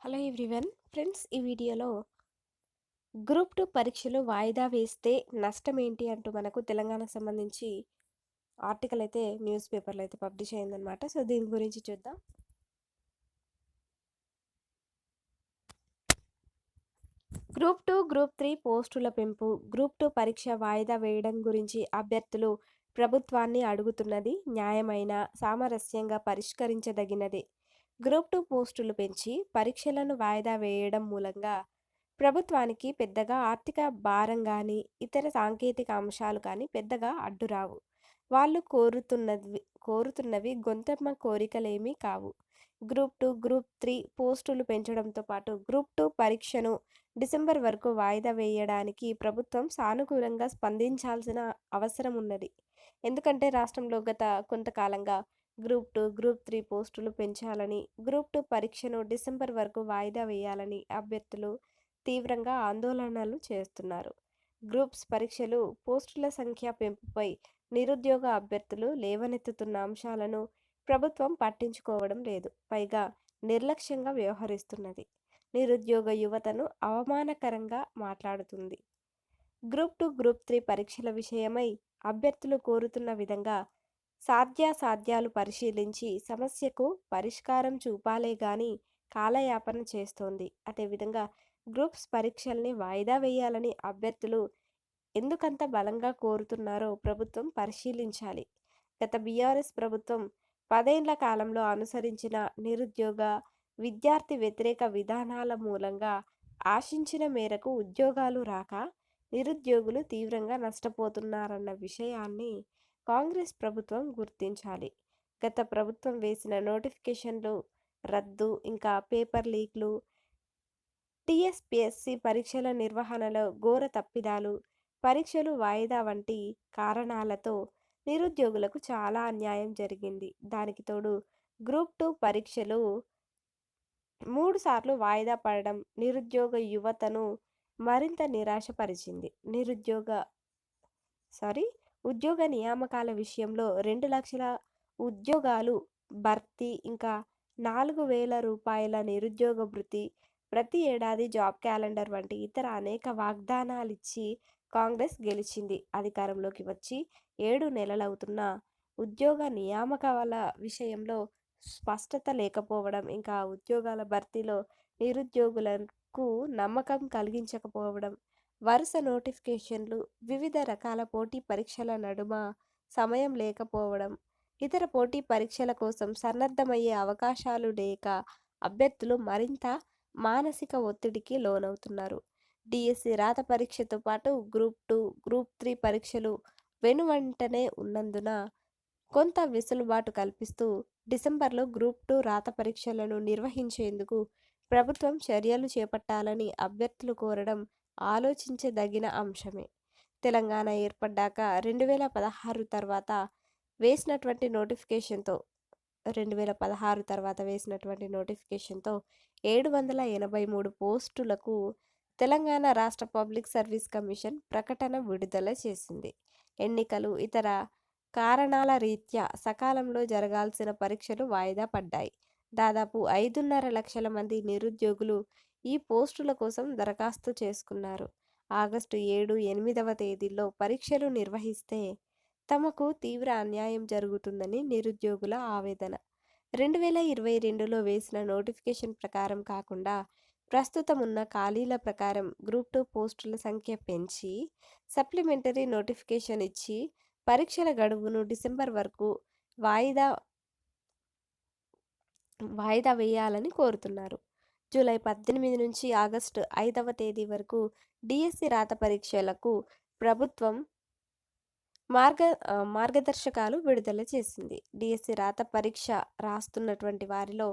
Hello everyone friends ఈ వీడియోలో group two పరీక్షలు వాయిదా వేస్తే నష్టం ఏంటి అంటూ మనకు తెలంగాణకు సంబంధించి ఆర్టికల్ అయితే న్యూస్ పేపర్లో అయితే పబ్లిష్ అయిందనమాట సో దీని గురించి చూద్దాం. గ్రూప్ టూ గ్రూప్ త్రీ పోస్టుల పెంపు గ్రూప్ టూ పరీక్ష వాయిదా వేయడం గురించి అభ్యర్థులు ప్రభుత్వాన్ని అడుగుతున్నది న్యాయమైన సామరస్యంగా పరిష్కరించదగినదే. గ్రూప్ టూ పోస్టులు పెంచి పరీక్షలను వాయిదా వేయడం మూలంగా ప్రభుత్వానికి పెద్దగా ఆర్థిక భారం కానీ ఇతర సాంకేతిక అంశాలు కానీ పెద్దగా అడ్డురావు. వాళ్ళు కోరుతున్నవి కోరుతున్నవి గొంతమ్మ కోరికలేమీ కావు. గ్రూప్ టూ గ్రూప్ త్రీ పోస్టులు పెంచడంతో పాటు గ్రూప్ టూ పరీక్షను డిసెంబర్ వరకు వాయిదా వేయడానికి ప్రభుత్వం సానుకూలంగా స్పందించాల్సిన అవసరం ఉన్నది. ఎందుకంటే రాష్ట్రంలో గత కొంతకాలంగా గ్రూప్ టూ గ్రూప్ త్రీ పోస్టులు పెంచాలని గ్రూప్ టూ పరీక్షను డిసెంబర్ వరకు వాయిదా వేయాలని అభ్యర్థులు తీవ్రంగా ఆందోళనలు చేస్తున్నారు. గ్రూప్స్ పరీక్షలు పోస్టుల సంఖ్య పెంపుపై నిరుద్యోగ అభ్యర్థులు లేవనెత్తుతున్న అంశాలను ప్రభుత్వం పట్టించుకోవడం లేదు. పైగా నిర్లక్ష్యంగా వ్యవహరిస్తున్నది. నిరుద్యోగ యువతను అవమానకరంగా మాట్లాడుతుంది. గ్రూప్ టూ గ్రూప్ త్రీ పరీక్షల విషయమై అభ్యర్థులు కోరుతున్న విధంగా సాధ్యాసాధ్యాలు పరిశీలించి సమస్యకు పరిష్కారం చూపాలే గాని కాలయాపన చేస్తోంది. అదేవిధంగా గ్రూప్స్ పరీక్షల్ని వాయిదా వేయాలని అభ్యర్థులు ఎందుకంత బలంగా కోరుతున్నారో ప్రభుత్వం పరిశీలించాలి. గత బీఆర్ఎస్ ప్రభుత్వం పదేండ్ల కాలంలో అనుసరించిన నిరుద్యోగ విద్యార్థి వ్యతిరేక విధానాల మూలంగా ఆశించిన మేరకు ఉద్యోగాలు రాక నిరుద్యోగులు తీవ్రంగా నష్టపోతున్నారన్న విషయాన్ని కాంగ్రెస్ ప్రభుత్వం గుర్తించాలి. గత ప్రభుత్వం వేసిన నోటిఫికేషన్లు రద్దు ఇంకా పేపర్ లీక్లు టీఎస్పిఎస్సి పరీక్షల నిర్వహణలో ఘోర తప్పిదాలు పరీక్షలు వాయిదా వంటి కారణాలతో నిరుద్యోగులకు చాలా అన్యాయం జరిగింది. దానికి తోడు గ్రూప్ టూ పరీక్షలు మూడు సార్లు వాయిదా పడడం నిరుద్యోగ యువతను మరింత నిరాశపరిచింది. నిరుద్యోగ సారీ ఉద్యోగ నియామకాల విషయంలో రెండు లక్షల ఉద్యోగాలు భర్తీ ఇంకా నాలుగు వేల రూపాయల నిరుద్యోగ భృతి ప్రతి ఏడాది జాబ్ క్యాలెండర్ వంటి ఇతర అనేక వాగ్దానాలు ఇచ్చి కాంగ్రెస్ గెలిచింది. అధికారంలోకి వచ్చి ఏడు నెలలవుతున్న ఉద్యోగ నియామకాల విషయంలో స్పష్టత లేకపోవడం ఇంకా ఉద్యోగాల భర్తీలో నిరుద్యోగులకు నమ్మకం కలిగించకపోవడం వరుస నోటిఫికేషన్లు వివిధ రకాల పోటీ పరీక్షల నడుమ సమయం లేకపోవడం ఇతర పోటీ పరీక్షల కోసం సన్నద్ధమయ్యే అవకాశాలు లేక అభ్యర్థులు మరింత మానసిక ఒత్తిడికి లోనవుతున్నారు. డిఎస్సి రాత పరీక్షతో పాటు గ్రూప్ టూ గ్రూప్ త్రీ పరీక్షలు వెనువంటనే ఉన్నందున కొంత వెసులుబాటు కల్పిస్తూ డిసెంబర్లో గ్రూప్ టూ రాత పరీక్షలను నిర్వహించేందుకు ప్రభుత్వం చర్యలు చేపట్టాలని అభ్యర్థులు కోరడం ఆలోచించదగిన అంశమే. తెలంగాణ ఏర్పడ్డాక రెండు వేల పదహారు తర్వాత వేసినటువంటి నోటిఫికేషన్తో రెండు వేల పదహారు తర్వాత వేసినటువంటి నోటిఫికేషన్తో ఏడు వందల ఎనభై మూడు పోస్టులకు తెలంగాణ రాష్ట్ర పబ్లిక్ సర్వీస్ కమిషన్ ప్రకటన విడుదల చేసింది. ఎన్నికలు ఇతర కారణాల రీత్యా సకాలంలో జరగాల్సిన పరీక్షలు వాయిదా పడ్డాయి. దాదాపు ఐదున్నర లక్షల మంది నిరుద్యోగులు ఈ పోస్టుల కోసం దరఖాస్తు చేసుకున్నారు. ఆగస్టు ఏడు ఎనిమిదవ తేదీల్లో పరీక్షలు నిర్వహిస్తే తమకు తీవ్ర అన్యాయం జరుగుతుందని నిరుద్యోగుల ఆవేదన. రెండు వేల ఇరవై రెండులో వేసిన నోటిఫికేషన్ ప్రకారం కాకుండా ప్రస్తుతం ఉన్న ఖాళీల ప్రకారం గ్రూప్ టూ పోస్టుల సంఖ్య పెంచి సప్లిమెంటరీ నోటిఫికేషన్ ఇచ్చి పరీక్షల గడువును డిసెంబర్ వరకు వాయిదా వాయిదా వేయాలని కోరుతున్నారు. జూలై పద్దెనిమిది నుంచి ఆగస్టు ఐదవ తేదీ వరకు డిఎస్సి రాత పరీక్షలకు ప్రభుత్వం మార్గ మార్గదర్శకాలు విడుదల చేసింది. డిఎస్సి రాత పరీక్ష రాస్తున్నటువంటి వారిలో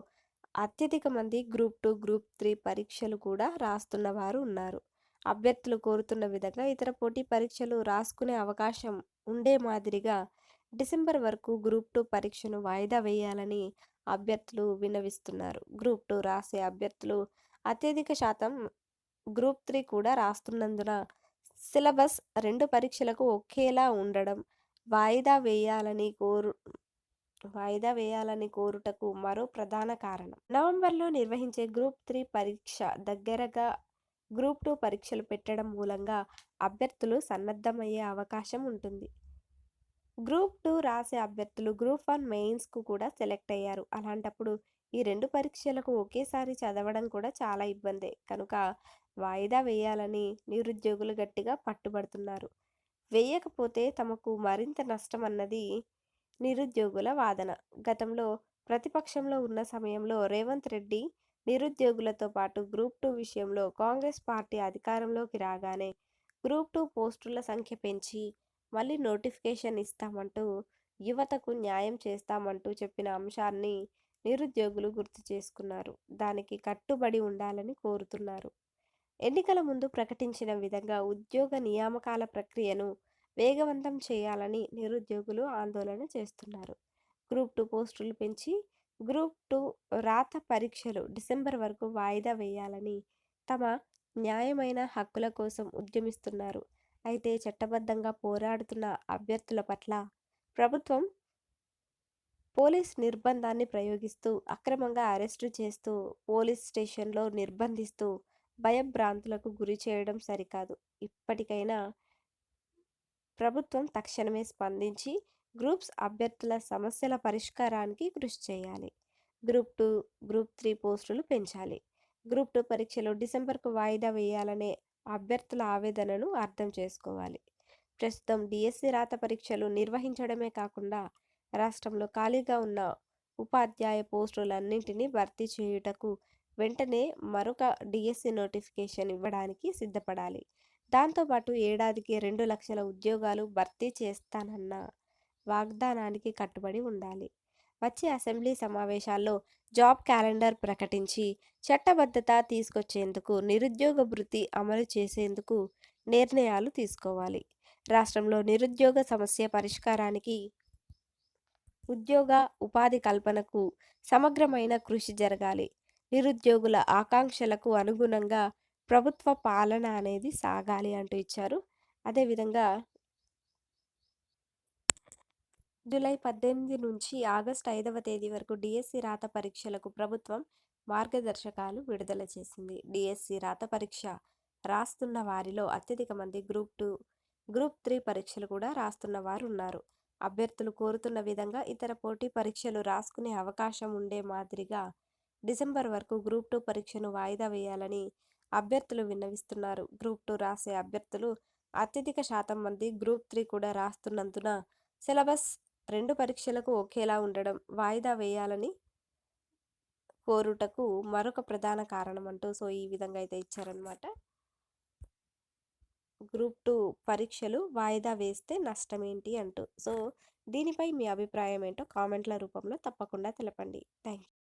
అత్యధిక మంది గ్రూప్ టూ గ్రూప్ త్రీ పరీక్షలు కూడా రాస్తున్న వారు ఉన్నారు. అభ్యర్థులు కోరుతున్న విధంగా ఇతర పోటీ పరీక్షలు రాసుకునే అవకాశం ఉండే మాదిరిగా డిసెంబర్ వరకు గ్రూప్ టూ పరీక్షను వాయిదా వేయాలని అభ్యర్థులు విన్నవిస్తున్నారు. గ్రూప్ టూ రాసే అభ్యర్థులు అత్యధిక శాతం గ్రూప్ త్రీ కూడా రాస్తున్నందున సిలబస్ రెండు పరీక్షలకు ఒకేలా ఉండడం వాయిదా వేయాలని కోరు వాయిదా వేయాలని కోరుటకు మరో ప్రధాన కారణం. నవంబర్లో నిర్వహించే గ్రూప్ త్రీ పరీక్ష దగ్గరగా గ్రూప్ టూ పరీక్షలు పెట్టడం మూలంగా అభ్యర్థులు సన్నద్ధమయ్యే అవకాశం ఉంటుంది. గ్రూప్ టూ రాసే అభ్యర్థులు గ్రూప్ వన్ మెయిన్స్కు కూడా సెలెక్ట్ అయ్యారు. అలాంటప్పుడు ఈ రెండు పరీక్షలకు ఒకేసారి చదవడం కూడా చాలా ఇబ్బందే. కనుక వాయిదా వేయాలని నిరుద్యోగులు గట్టిగా పట్టుబడుతున్నారు. వేయకపోతే తమకు మరింత నష్టం అన్నది నిరుద్యోగుల వాదన. గతంలో ప్రతిపక్షంలో ఉన్న సమయంలో రేవంత్ రెడ్డి నిరుద్యోగులతో పాటు గ్రూప్ టూ విషయంలో కాంగ్రెస్ పార్టీ అధికారంలోకి రాగానే గ్రూప్ టూ పోస్టుల సంఖ్య పెంచి మళ్ళీ నోటిఫికేషన్ ఇస్తామంటూ యువతకు న్యాయం చేస్తామంటూ చెప్పిన అంశాన్ని నిరుద్యోగులు గుర్తు చేసుకున్నారు. దానికి కట్టుబడి ఉండాలని కోరుతున్నారు. ఎన్నికల ముందు ప్రకటించిన విధంగా ఉద్యోగ నియామకాల ప్రక్రియను వేగవంతం చేయాలని నిరుద్యోగులు ఆందోళన చేస్తున్నారు. గ్రూప్ టూ పోస్టులు పెంచి గ్రూప్ టూ రాత పరీక్షలు డిసెంబర్ వరకు వాయిదా వేయాలని తమ న్యాయమైన హక్కుల కోసం ఉద్యమిస్తున్నారు. అయితే చట్టబద్ధంగా పోరాడుతున్న అభ్యర్థుల పట్ల ప్రభుత్వం పోలీస్ నిర్బంధాన్ని ప్రయోగిస్తూ అక్రమంగా అరెస్టు చేస్తూ పోలీస్ స్టేషన్లో నిర్బంధిస్తూ భయభ్రాంతులకు గురి చేయడం సరికాదు. ఇప్పటికైనా ప్రభుత్వం తక్షణమే స్పందించి గ్రూప్స్ అభ్యర్థుల సమస్యల పరిష్కారానికి కృషి చేయాలి. గ్రూప్ టూ గ్రూప్ త్రీ పోస్టులు పెంచాలి. గ్రూప్ టూ పరీక్షలు డిసెంబర్కు వాయిదా వేయాలనే అభ్యర్థుల ఆవేదనను అర్థం చేసుకోవాలి. ప్రస్తుతం డిఎస్సి రాత పరీక్షలు నిర్వహించడమే కాకుండా రాష్ట్రంలో ఖాళీగా ఉన్న ఉపాధ్యాయ పోస్టులన్నింటినీ భర్తీ చేయుటకు వెంటనే మరొక డిఎస్సి నోటిఫికేషన్ ఇవ్వడానికి సిద్ధపడాలి. దాంతోపాటు ఏడాదికి రెండు లక్షల ఉద్యోగాలు భర్తీ చేస్తానన్న వాగ్దానానికి కట్టుబడి ఉండాలి. వచ్చే అసెంబ్లీ సమావేశాల్లో జాబ్ క్యాలెండర్ ప్రకటించి చట్టబద్ధత తీసుకొచ్చేందుకు నిరుద్యోగ వృత్తి అమలు చేసేందుకు నిర్ణయాలు తీసుకోవాలి. రాష్ట్రంలో నిరుద్యోగ సమస్య పరిష్కారానికి ఉద్యోగ ఉపాధి కల్పనకు సమగ్రమైన కృషి జరగాలి. నిరుద్యోగుల ఆకాంక్షలకు అనుగుణంగా ప్రభుత్వ పాలన అనేది సాగాలి అంటూ ఇచ్చారు. అదేవిధంగా జూలై పద్దెనిమిది నుంచి ఆగస్టు ఐదవ తేదీ వరకు డిఎస్సి రాత పరీక్షలకు ప్రభుత్వం మార్గదర్శకాలు విడుదల చేసింది. డిఎస్సి రాత పరీక్ష రాస్తున్న వారిలో అత్యధిక మంది గ్రూప్ టూ గ్రూప్ త్రీ పరీక్షలు కూడా రాస్తున్న వారు ఉన్నారు అభ్యర్థులు కోరుతున్న విధంగా ఇతర పోటీ పరీక్షలు రాసుకునే అవకాశం ఉండే మాదిరిగా డిసెంబర్ వరకు గ్రూప్ టూ పరీక్షను వాయిదా వేయాలని అభ్యర్థులు విన్నవిస్తున్నారు. గ్రూప్ టూ రాసే అభ్యర్థులు అత్యధిక శాతం మంది గ్రూప్ త్రీ కూడా రాస్తున్నందున సిలబస్ రెండు పరీక్షలకు ఒకేలా ఉండడం వాయిదా వేయాలని కోరుటకు మరొక ప్రధాన కారణం అంటూ సో ఈ విధంగా అయితే ఇచ్చారనమాట గ్రూప్ టూ పరీక్షలు వాయిదా వేస్తే నష్టమేంటి అంటూ. సో దీనిపై మీ అభిప్రాయం ఏంటో కామెంట్ల రూపంలో తప్పకుండా తెలపండి. Thank you